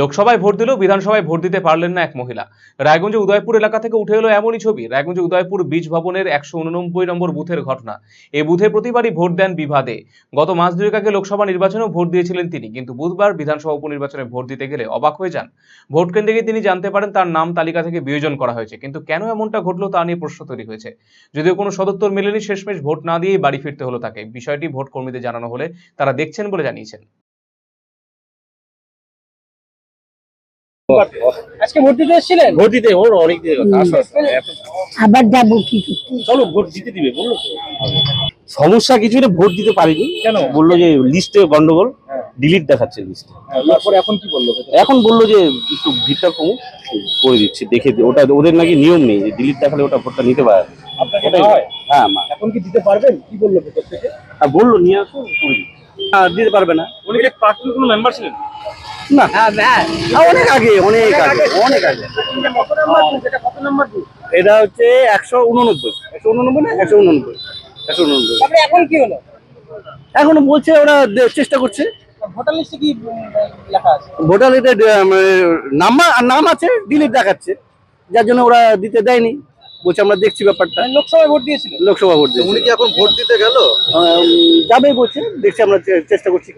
লোকসভায় ভোট দিলেও বিধানসভায় ভোট দিতে পারলেন না এক মহিলা। রায়গঞ্জে উদয়পুর এলাকা থেকে উঠে এলো এমনই ছবি। রায়গঞ্জে উদয়পুর বীজ ভবনের একশো উননব্বই নম্বর বুথের ঘটনা। এই বুথে প্রতিবারই ভোট দেন বিভাদে। গত মাস দুয়েক আগে লোকসভা নির্বাচনেও ভোট দিয়েছিলেন তিনি, কিন্তু বুধবার বিধানসভা উপনির্বাচনে ভোট দিতে গেলে অবাক হয়ে যান। ভোট কেন্দ্রে গিয়ে তিনি জানতে পারেন তার নাম তালিকা থেকে বিয়োজন করা হয়েছে, কিন্তু কেন এমনটা ঘটলো তা নিয়ে প্রশ্ন তৈরি হয়েছে। যদিও কোনো সদত্তর মেলেনি, শেষমেশ ভোট না দিয়েই বাড়ি ফিরতে হলো তাকে। বিষয়টি ভোট কর্মীদের জানানো হলে তারা দেখছেন বলে জানিয়েছেন। আজকে ভোট দিতে এসেছিলেন? ভোট দিতে ওর অনেক দিনের কথা আবার যাব কি চলো ভোট দিতে দিবে বলল সমস্যা কিছু না ভোট দিতে পারিনি। কেন? বলল যে লিস্টে গন্ডগোল হ্যাঁ। ডিলিট দেখাচ্ছে লিস্টে তারপরে এখন কি বলল এখন বলল যে একটু ভিড়টা কমুক করে দিচ্ছি দেখে ওটা ওদের নাকি নিয়ম নেই যে ডিলিট দেখালে ওটা ভোটটা নিতে পারে আপনাকে ওটাই হ্যাঁ মা। এখন কি দিতে পারবেন? কি বলল ভেতর থেকে? বলল নিয়ে আসো আর দিতে পারবে না। উনি কি প্রাক্তন কোনো মেম্বার ছিলেন? না। হ্যাঁ, অনেক আগে অনেক আগে অনেক আগে। এটা কত নাম্বার বুথ এটা হচ্ছে একশো উননব্বই। একশো উননব্বই না? একশো উননব্বই। একশো উননব্বই। এখন কি হলো? এখনও বলছে ওরা চেষ্টা করছে। ভোটার লিস্টে কি উম, লেখা আছে? ভোটার লিস্টে নাম নাম আছে ডিলিট দেখাচ্ছে। যার জন্য ওরা দিতে দেয়নি। বলছে আমরা দেখছি ব্যাপারটা। মানে লোকসভায় ভোট দিয়েছিল। লোকসভা ভোট দিয়েছে। উনি কি এখন ভোট দিতে গেল? যাবে বলছে। দেখছি আমরা চে- চেষ্টা করছি।